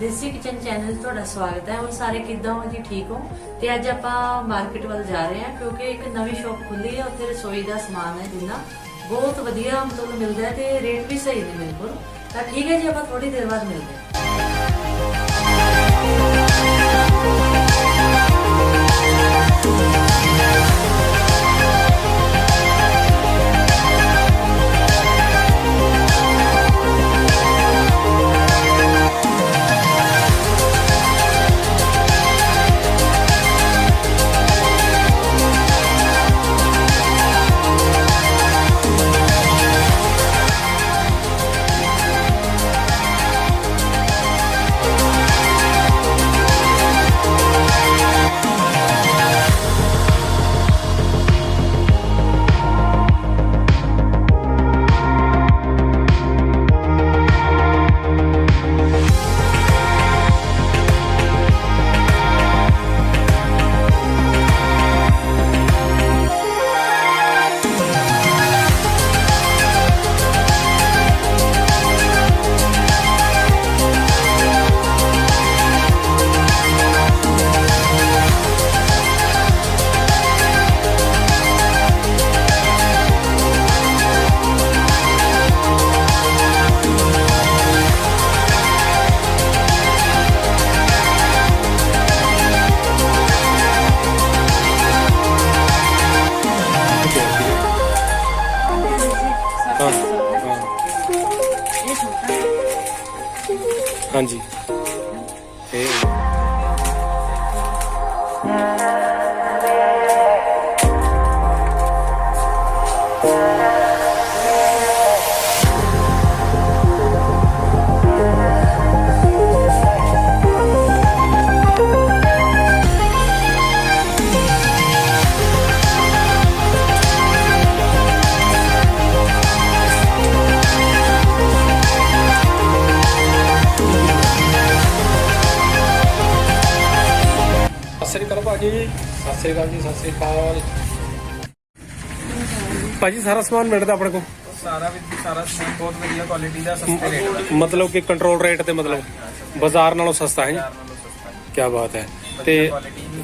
ਦੇਸੀ kitchen channel 'ਤੇ ਤੁਹਾਡਾ ਸਵਾਗਤ ਹੈ। ਹੁਣ ਸਾਰੇ ਕਿੱਦਾਂ ਹੋ? ਜੀ ਠੀਕ ਹੋ? ਤੇ ਅੱਜ ਆਪਾਂ ਮਾਰਕੀਟ ਵੱਲ ਜਾ ਰਹੇ ਹਾਂ ਕਿਉਂਕਿ ਇੱਕ ਨਵੀਂ ਸ਼ਾਪ ਖੁੱਲੀ ਹੈ। ਉੱਥੇ ਰਸੋਈ ਦਾ ਸਮਾਨ ਹੈ ਜਿੰਨਾ। ਬਹੁਤ ਵਧੀਆ ਮਤਲਬ ਮਿਲਦਾ ਹੈ ਤੇ ਰੇਟ ਵੀ ਸਹੀ ਨੇ ਬਿਲਕੁਲ ਤਾਂ ਠੀਕ ਹੈ ਜੀ, ਆਪਾਂ ਥੋੜੀ ਦੇਰ ਬਾਅਦ ਮਿਲਦੇ ਹਾਂ ਹਾਂ। ਹਾਂਜੀ ਭਾਜੀ ਸਤਿ ਸ੍ਰੀ ਅਕਾਲ ਜੀ ਸਤਿ ਸ੍ਰੀ ਅਕਾਲ। ਭਾਜੀ ਸਾਰਾ ਸਮਾਨ ਮਿਲਦਾ ਆਪਣੇ ਕੋਲ? ਸਾਰਾ ਵੀ ਸਾਰਾ ਸਮਾਨ ਬਹੁਤ ਵਧੀਆ ਕੁਆਲਿਟੀ ਦਾ ਸਸਤੇ ਰੇਟ ਦਾ। ਮਤਲਬ ਕਿ ਕੰਟਰੋਲ ਰੇਟ ਤੇ ਮਤਲਬ ਬਾਜ਼ਾਰ ਨਾਲੋਂ ਸਸਤਾ ਹੈ ਜੀ? ਬਾਜ਼ਾਰ ਨਾਲੋਂ ਸਸਤਾ ਹੈ। ਕੀ ਬਾਤ ਹੈ। ਤੇ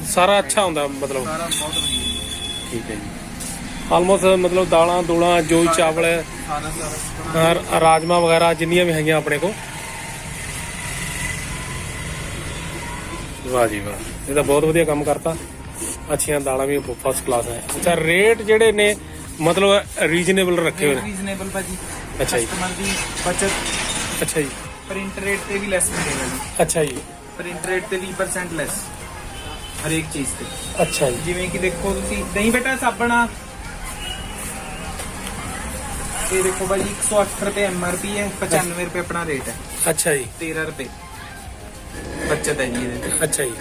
ਸਾਰਾ ਅੱਛਾ ਹੁੰਦਾ ਮਤਲਬ? ਸਾਰਾ ਬਹੁਤ ਵਧੀਆ ਠੀਕ ਹੈ ਜੀ। ਆਲਮੋਸਟ ਮਤਲਬ ਦਾਲਾਂ ਦੂਲਾਂ ਜੋ ਚਾਵਲ ਸਾਰਾ ਅਹ ਰਾਜਮਾ ਵਗੈਰਾ ਜਿੰਨੀਆਂ ਵੀ ਹੈਗੀਆਂ ਆਪਣੇ ਕੋਲ ਵਾਹ ਜੀ ਵਾਹ। ਇਹ ਤਾਂ ਬਹੁਤ ਵਧੀਆ ਕੰਮ ਕਰਤਾ। ਅੱਛੀਆਂ ਦਾਲਾਂ ਵੀ ਫਸਟ ਕਲਾਸ ਹੈ। ਅੱਛਾ ਰੇਟ ਜਿਹੜੇ ਨੇ ਮਤਲਬ ਰੀਜ਼ਨੇਬਲ ਰੱਖੇ ਹੋਏ ਨੇ? ਰੀਜ਼ਨੇਬਲ ਭਾਜੀ। ਅੱਛਾ ਜੀ। ਕਸਟਮਰ ਦੀ ਬਚਤ। ਅੱਛਾ ਜੀ। ਪ੍ਰਿੰਟ ਰੇਟ ਤੇ ਵੀ ਲੈਸ ਮਿਲੇਗਾ ਜੀ। ਅੱਛਾ ਜੀ। ਪ੍ਰਿੰਟ ਰੇਟ ਤੇ 20% ਲੈਸ ਹਰੇਕ ਚੀਜ਼ ਤੇ। ਅੱਛਾ ਜੀ। ਜਿਵੇਂ ਕਿ ਦੇਖੋ ਤੁਸੀਂ ਦਹੀਂ ਬੇਟਾ ਸਾਬਣਾ ਇਹ ਦੇਖੋ ਭਾਜੀ 108 ਰੁਪਏ ਐਮਆਰਪੀ ਹੈ 95 ਰੁਪਏ ਆਪਣਾ ਰੇਟ ਹੈ। ਅੱਛਾ ਜੀ। 13 ਰੁਪਏ। ਬਚਤ ਹੈ ਜੀ ਇਹਦੇ ਤੇ ਅੱਛਾ ਜੀ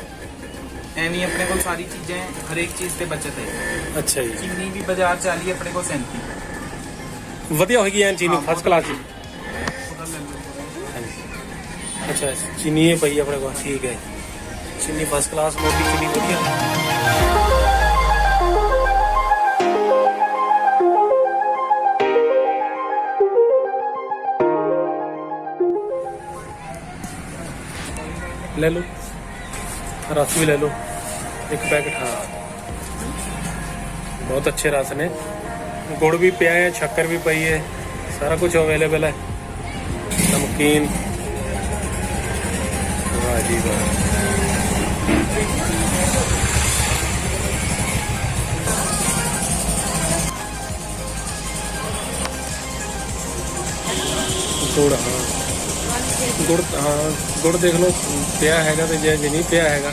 ਐਵੇਂ ਹੀ ਆਪਣੇ ਕੋਲ ਸਾਰੀ ਚੀਜ਼ਾਂ ਹੈ, ਹਰੇਕ ਚੀਜ਼ ਤੇ ਬਚਤ ਹੈ ਅੱਛਾ ਜੀ ਚੀਨੀ ਵੀ ਬਾਜ਼ਾਰ ਚ ਆ ਰਹੀ ਹੈ ਆਪਣੇ ਕੋਲ 37 ਵਧੀਆ ਹੋਏਗੀ ਐਨ ਚੀਨੀ ਹਾਂ, ਫਸਟ ਕਲਾਸ ਜੀ ਉਹਦਾ ਲੈ ਲਓ ਹਾਂਜੀ ਅੱਛਾ ਚੀਨੀ ਇਹ ਪਈ ਆਪਣੇ ਕੋਲ ਠੀਕ ਹੈ ਚੀਨੀ ਫਸਟ ਕਲਾਸ ਮੋਟੀ ਚੀਨੀ ਵਧੀਆ ਲੈ ਲਓ ਰਸ ਵੀ ਲੈ ਲਓ ਇੱਕ ਪੈਕਟ ਹਾਂ ਬਹੁਤ ਅੱਛੇ ਰਸ ਨੇ ਗੁੜ ਵੀ ਪਿਆ ਹੈ ਸ਼ੱਕਰ ਵੀ ਪਈ ਹੈ ਸਾਰਾ ਕੁਝ ਅਵੇਲੇਬਲ ਹੈ ਨਮਕੀਨ ਵਾਹ ਜੀ ਵਾਹ ਗੁੜ ਹਾਂ ਗੁੜ ਹਾਂ ਗੁੜ ਦੇਖ ਲਓ ਪਿਆ ਹੈਗਾ ਤੇ ਜੇ ਨਹੀਂ ਪਿਆ ਹੈਗਾ।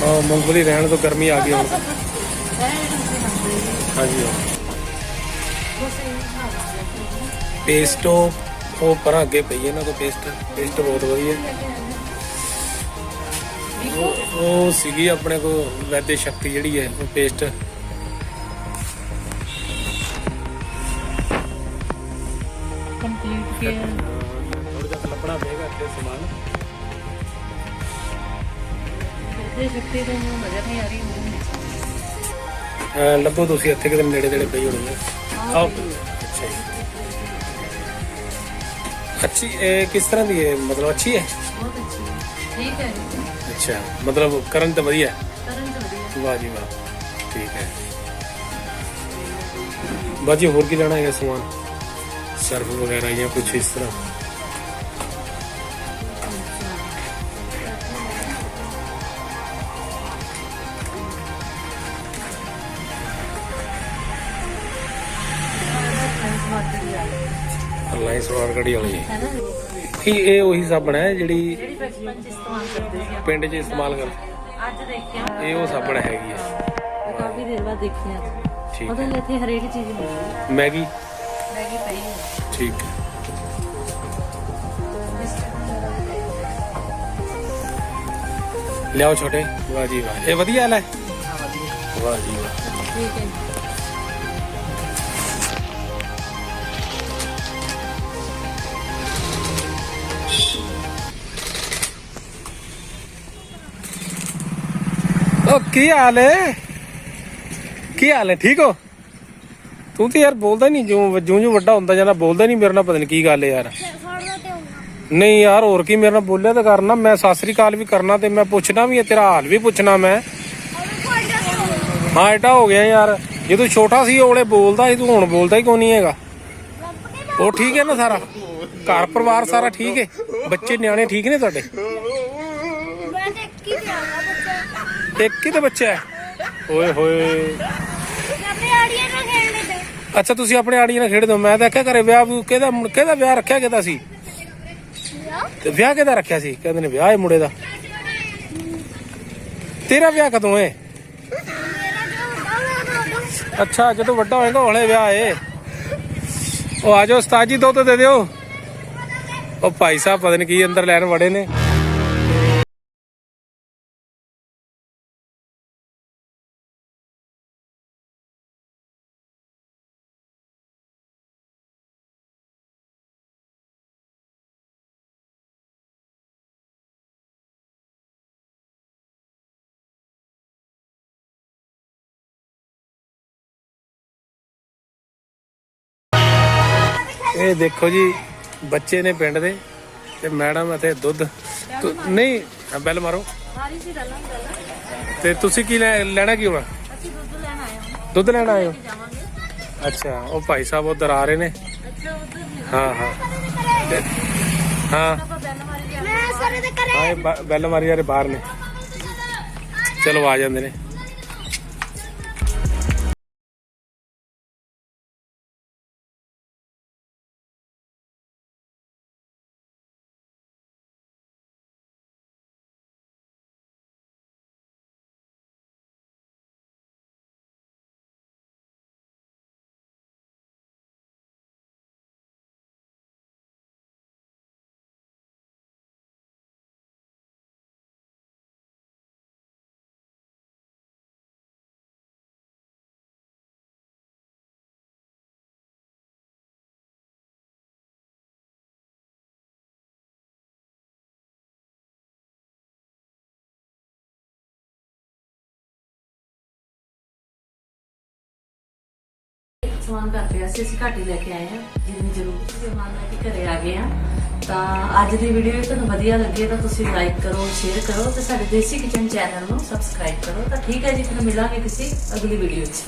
ਹਾਂ ਮੂੰਗਫਲੀ ਰਹਿਣ ਤੋਂ ਗਰਮੀ ਆ ਗਈ ਹੁਣ। ਹਾਂਜੀ ਪੇਸਟੋ ਉਹ ਪਰ ਅੱਗੇ ਪਈ ਹੈ ਨਾ ਕੋ ਪੇਸਟ ਪੇਸਟ ਬਹੁਤ ਵਧੀਆ। ਉਹ ਉਹ ਸੀਗੀ ਆਪਣੇ ਕੋ ਵੈਦੇ ਸ਼ਕਤੀ ਜਿਹੜੀ ਹੈ ਉਹ ਪੇਸਟ ਕੰਪਲੀਟ ਕੇਅਰ ਥੋੜਾ ਜਿਹਾ ਲੱਭਣਾ ਪਏਗਾ ਇੱਥੇ ਸਮਾਨ। ਦੇ ਸ਼ਕਤੀ ਦੇ ਨੂੰ ਨਜ਼ਰ ਨਹੀਂ ਆ ਰਹੀ ਮੈਨੂੰ ਅਹ ਲੱਭੋ ਤੁਸੀਂ ਇੱਥੇ ਕਿਤੇ ਨੇੜੇ ਤੇੜੇ ਪਈ ਹੋਣੀ ਹੈ ਆਓ। ਅੱਛਾ ਜੀ। ਅੱਛੀ ਇਹ ਕਿਸ ਤਰ੍ਹਾਂ ਦੀ ਹੈ? ਮਤਲਬ ਅੱਛੀ ਹੈ? ਬਹੁਤ ਅੱਛੀ ਹੈ। ਠੀਕ ਹੈ। ਅੱਛਾ ਮਤਲਬ ਕਰਨ ਤਾਂ ਵਧੀਆ। ਹੈ ਕਰਨ ਚ ਵਧੀਆ। ਵਾਹ ਜੀ ਵਾਹ ਠੀਕ ਹੈ। ਬਾਜੀ ਹੋਰ ਕੀ ਲੈਣਾ ਹੈਗਾ ਸਮਾਨ? ਸਰਫ ਵਗੈਰਾ ਜਾਂ ਕੁਝ ਇਸ ਤਰ੍ਹਾਂ? ਰਿਲਾਇੰਸ ਮਾਰਕੀਟ ਵਾਲੀ। ਹੈ ਨਾ? ਇਹ ਇਹ ਉਹੀ ਸਾਬਣ ਹੈ ਜਿਹੜੀ ਜਿਹੜੀ ਬਚਪਨ ਚ ਇਸਤੇਮਾਲ ਕਰਦੇ ਸੀ ਆਪਾਂ। ਪਿੰਡ 'ਚ ਇਸਤੇਮਾਲ ਕਰ ਅੱਜ ਦੇਖਿਆ ਇਹ ਉਹ ਸਾਬਣ ਹੈਗੀ ਹੈ ਮੈਂ ਕਾਫੀ ਦੇਰ ਬਾਅਦ ਦੇਖਿਆ ਠੀਕ ਉਹਦੇ ਹੈ। ਲਈ ਇੱਥੇ ਹਰੇਕ ਚੀਜ਼ ਮਿਲਦੀ ਹੈ। ਮੈਗੀ? ਮੈਗੀ ਪਈ ਹੈ। ਠੀਕ। ਹੈ ਲਿਆਓ ਛੋਟੇ। ਵਾਹ ਜੀ ਵਾਹ। ਇਹ ਵਧੀਆ ਲੈ। ਵਾਹ ਜੀ ਵਾਹ। ਠੀਕ ਹੈ ਉਹ ਕੀ ਹਾਲ ਹੈ ਕੀ ਹਾਲ ਹੈ ਠੀਕ ਹੋ? ਤੂੰ ਤੇ ਯਾਰ ਬੋਲਦਾ ਨਹੀਂ, ਜਿਉਂ ਜਿਉਂ ਜਿਉਂ ਵੱਡਾ ਹੁੰਦਾ ਜਾਂਦਾ, ਬੋਲਦਾ ਨਹੀਂ ਮੇਰੇ ਨਾਲ, ਪਤਾ ਨਹੀਂ ਕੀ ਗੱਲ ਹੈ ਯਾਰ। ਨਹੀਂ ਯਾਰ, ਹੋਰ ਕੀ ਮੇਰੇ ਨਾਲ ਬੋਲਿਆ ਤਾਂ ਕਰਨਾ, ਮੈਂ ਸਤਿ ਸ੍ਰੀ ਵੀ ਕਰਨਾ ਤੇ ਮੈਂ ਪੁੱਛਣਾ ਵੀ ਹੈ ਤੇਰਾ ਹਾਲ ਵੀ ਪੁੱਛਣਾ ਮੈਂ। ਹਾਂ ਏਟਾ ਹੋ ਗਿਆ ਯਾਰ, ਜੇ ਤੂੰ ਛੋਟਾ ਸੀ ਉਹਲੇ ਬੋਲਦਾ ਸੀ, ਤੂੰ ਹੁਣ ਬੋਲਦਾ ਹੀ ਕੋਈ ਨਹੀਂ ਹੈਗਾ? ਉਹ ਠੀਕ ਹੈ ਨਾ ਸਾਰਾ? ਘਰ ਪਰਿਵਾਰ ਸਾਰਾ ਠੀਕ ਹੈ ਬੱਚੇ ਨਿਆਣੇ ਠੀਕ ਨੇ ਤੁਹਾਡੇ? ਮੈਂ ਤੇ ਕੀ ਇੱਕ ਹੀ ਤੇ ਬੱਚਾ ਹੈ ਓਏ ਹੋਏ। ਆਪਣੇ ਆੜੀਆਂ ਨਾਲ ਖੇਡਦੇ ਤੇ। ਅੱਛਾ ਤੁਸੀਂ ਆਪਣੇ ਆੜੀ ਨਾਲ ਖੇਡਦੇ ਹੋ। ਮੈਂ ਤਾਂ ਆਖਿਆ ਘਰੇ ਵਿਆਹ ਵਿਊਹ ਕਿਹਦਾ ਕਿਹਦਾ ਵਿਆਹ ਰੱਖਿਆ ਕਿਹਦਾ ਸੀ? ਤੇ ਵਿਆਹ ਕਿਹਦਾ ਰੱਖਿਆ ਸੀ? ਕਹਿੰਦੇ ਨੇ ਵਿਆਹ ਹੈ ਮੁੰਡੇ ਦਾ। ਤੇਰਾ ਵਿਆਹ ਕਦੋਂ ਹੈ ਅੱਛਾ ਜਦੋਂ ਵੱਡਾ ਹੋਏਗਾ ਹੌਲੇ ਵਿਆਹ ਹੈ ਉਹ ਆ ਜਾਓ ਉਸਤਾਦ ਜੀ ਦੁੱਧ ਦੇ ਦਿਓ। ਉਹ ਭਾਈ ਸਾਹਿਬ ਪਤਾ ਨਹੀਂ ਕੀ ਅੰਦਰ ਲੈਣ ਵੜੇ ਨੇ। ਇਹ ਦੇਖੋ ਜੀ ਬੱਚੇ ਨੇ ਪਿੰਡ ਦੇ ਤੇ ਮੈਡਮ ਅਤੇ ਦੁੱਧ। ਤੁ- ਨਹੀਂ ਬੈਲ ਮਾਰੋ। ਸਾਰੀ ਸੀ ਗੱਲਾਂ ਗੱਲਾਂ। ਤੇ ਤੁਸੀਂ ਕੀ ਲੈ- ਲੈਣਾ ਕੀ ਹੋਣਾ? ਅਸੀਂ ਦੁੱਧ ਲੈਣ ਆਏ ਹਾਂ। ਦੁੱਧ ਲੈਣ ਆਏ ਹੋ? ਜਾਵਾਂਗੇ। ਅੱਛਾ ਉਹ ਭਾਈ ਸਾਹਿਬ ਉਧਰ ਆ ਰਹੇ ਨੇ। ਅੱਛਾ ਉਧਰ ਹਾਂ ਹਾਂ। ਤੇ- ਹਾਂ। ਆਪਾਂ ਬੈਲ ਮਾਰੀ ਲਿਆ ਹਾਂ ਇਹ ਬ- ਬੈਲ ਮਾਰੀ ਯਾਰੇ ਬਾਹਰ ਨੇ। ਚਲੋ ਆ ਜਾਂਦੇ ਨੇ। ਸਮਾਨ ਘਰ ਪਿਆ ਸੀ ਅਸੀਂ ਘੱਟ ਹੀ ਲੈ ਕੇ ਆਏ ਹਾਂ ਜਿੰਨੀ ਜ਼ਰੂਰਤ ਸੀ ਸਮਾਨ ਲੈ ਕੇ ਘਰੇ ਆ ਗਏ ਆ। ਤਾਂ ਅੱਜ ਦੀ ਵੀਡੀਓ ਤੁਹਾਨੂੰ ਵਧੀਆ ਲੱਗੇ ਤਾਂ ਤੁਸੀਂ ਲਾਈਕ ਕਰੋ ਸ਼ੇਅਰ ਕਰੋ ਤੇ ਸਾਡੇ ਦੇਸੀ ਕਿਚਨ ਚੈਨਲ ਨੂੰ ਸਬਸਕ੍ਰਾਈਬ ਕਰੋ। ਤਾਂ ਠੀਕ ਹੈ ਜੀ, ਫਿਰ ਮਿਲਾਂਗੇ ਕਿਸੇ ਅਗਲੀ ਵੀਡੀਓ 'ਚ।